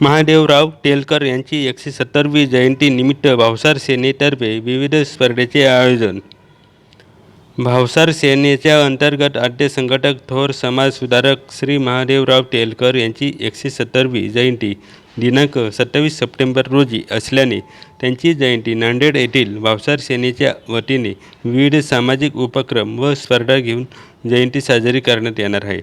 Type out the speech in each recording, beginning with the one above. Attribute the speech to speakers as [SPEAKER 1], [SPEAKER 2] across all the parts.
[SPEAKER 1] महादेवराव टेलकर यांची एकशे सत्तरवी जयंती निमित्त भावसार सेनेतर्फे विविध स्पर्धेचे आयोजन. भावसार सेनेच्या अंतर्गत आद्य संघटक थोर समाज सुधारक श्री महादेवराव टेलकर यांची एकशे सत्तरवी जयंती दिनांक सत्तावीस सप्टेंबर रोजी असल्याने त्यांची जयंती नांदेड येथील भावसार सेनेच्या वतीने विविध सामाजिक उपक्रम व स्पर्धा घेऊन जयंती साजरी करण्यात येणार आहे.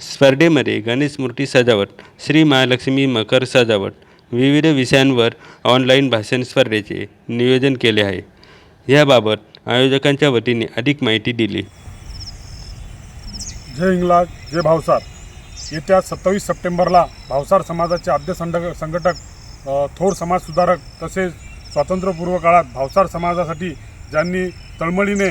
[SPEAKER 1] स्पर्धेमध्ये गणेश मूर्ती सजावट श्री महालक्ष्मी मकर सजावट विविध विषयांवर ऑनलाईन भाषण स्पर्धेचे नियोजन केले आहे. याबाबत आयोजकांच्या वतीने अधिक माहिती दिली.
[SPEAKER 2] जय इंग्लाज जय भावसार. येत्या सत्तावीस सप्टेंबरला भावसार समाजाचे आद्य संड संघटक थोर समाजसुधारक तसेच स्वातंत्र्यपूर्व काळात भावसार समाजासाठी ज्यांनी तळमळीने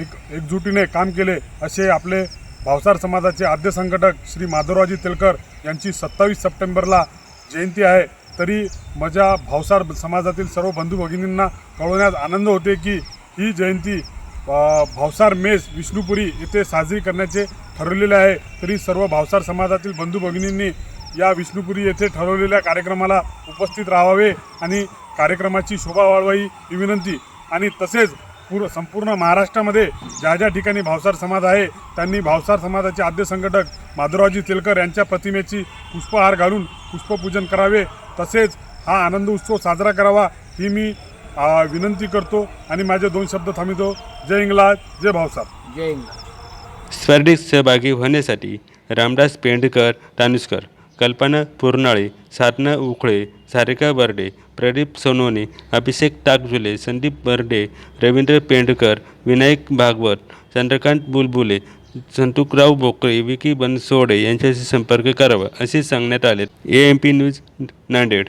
[SPEAKER 2] एक एकजुटीने काम केले असे आपले भावसार समाजाचे आद्य संघटक श्री माधवरावजी तेलकर यांची सत्तावीस सप्टेंबरला जयंती आहे. तरी माझ्या भावसार समाजातील सर्व बंधू भगिनींना कळवण्यात आनंद होते की ही जयंती भावसार मेस विष्णुपुरी येथे साजरी करण्याचे ठरवलेले आहे. तरी सर्व भावसार समाजातील बंधू भगिनींनी या विष्णुपुरी येथे ठरवलेल्या कार्यक्रमाला उपस्थित राहावे आणि कार्यक्रमाची शोभा वाढवावी ही विनंती. आणि तसेच पूर संपूर्ण महाराष्ट्रामध्ये ज्या ज्या ठिकाणी भावसार समाज आहे त्यांनी भावसार समाजाचे आद्य संघटक माधवरावजी तेलकर यांच्या प्रतिमेची पुष्पहार घालून पुष्पपूजन करावे. तसेच हा आनंद उत्सव साजरा करावा ही मी आ, विनंती करतो आणि माझे दोन शब्द थांबितो जय इंग्लाज जय भावसार.
[SPEAKER 3] जय इंग्लंड
[SPEAKER 1] स्पर्धेत सहभागी होण्यासाठी रामदास पेंडकर तानुस्कर. कल्पना पुरनाळे साधना उखळे सारिका बर्डे प्रदीप सोनवणे अभिषेक ताकजुले संदीप बर्डे रवींद्र पेंडकर विनायक भागवत चंद्रकांत बुलबुले संतुकराव बोकळे विकी बनसोडे यांच्याशी संपर्क करावा असे सांगण्यात आले. A M P news Nanded.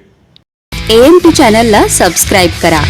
[SPEAKER 4] AMP चॅनलला सबस्क्राईब करा.